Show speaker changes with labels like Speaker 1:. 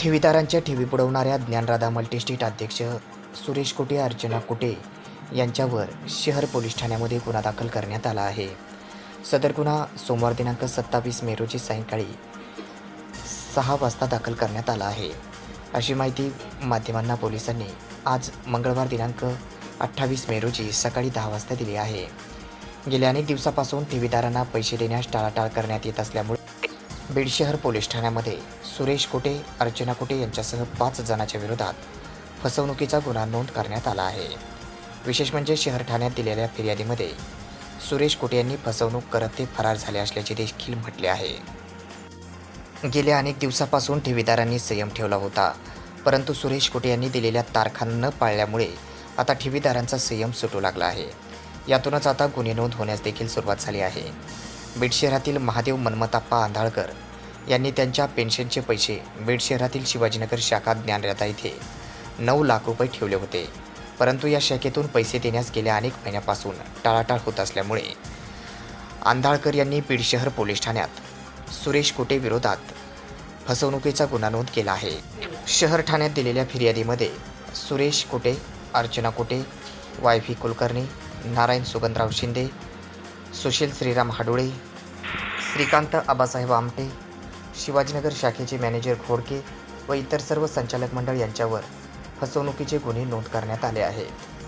Speaker 1: ठेवीदारांच्या ठेवी बुडवणाऱ्या ज्ञानराधा मल्टीस्टेट अध्यक्ष सुरेश कोटे अर्चना कुटे यांच्यावर शहर पोलीस ठाण्यामध्ये गुन्हा दाखल करण्यात आला आहे. सदर गुन्हा सोमवार दिनांक सत्तावीस मे रोजी सायंकाळी सहा वाजता दाखल करण्यात आला आहे. अशी माहिती माध्यमांना पोलिसांनी आज मंगळवार दिनांक अठ्ठावीस मे रोजी सकाळी दहा वाजता दिली आहे. गेल्या अनेक दिवसापासून ठेवीदारांना पैसे देण्यास टाळाटाळ करण्यात येत असल्यामुळे बीड शहर पोलीस ठाण्यामध्ये सुरेश कोटे अर्चना कोटे यांच्यासह पाच जणांच्या विरोधात फसवणुकीचा गुन्हा नोंद करण्यात आला आहे. विशेष म्हणजे शहर ठाण्यात दिलेल्या फिर्यादीमध्ये सुरेश कोटे यांनी फसवणूक करत ते फरार झाले असल्याचे देखील म्हटले आहे. गेल्या अनेक दिवसापासून ठेवीदारांनी संयम ठेवला होता परंतु सुरेश कोटे यांनी दिलेल्या तारखा न पाळल्यामुळे आता ठेवीदारांचा संयम सुटू लागला आहे. यातूनच आता गुन्हे नोंद होण्यास देखील सुरुवात झाली आहे. बीड शहरातील महादेव मनमताप्पा आंधाळकर यांनी त्यांच्या पेन्शनचे पैसे बीड शहरातील शिवाजीनगर शाखा ज्ञानरथा इथे नऊ लाख रुपये ठेवले होते. परंतु या शाखेतून पैसे देण्यास गेल्या अनेक महिन्यापासून टाळाटाळ होत असल्यामुळे आंधाळकर यांनी बीड शहर पोलीस ठाण्यात सुरेश कोटे विरोधात फसवणुकीचा गुन्हा नोंद केला आहे. शहर ठाण्यात दिलेल्या फिर्यादीमध्ये सुरेश कोटे अर्चना कोटे वाय व्ही कुलकर्णी नारायण सुगंधराव शिंदे सुशील श्रीराम हाडोळे श्रीकांत आबासाहेब आमटे शिवाजीनगर शाखेचे मॅनेजर घोडके व इतर सर्व संचालक मंडळ यांच्यावर फसवणुकीचे गुन्हे नोंद करण्यात आले आहेत.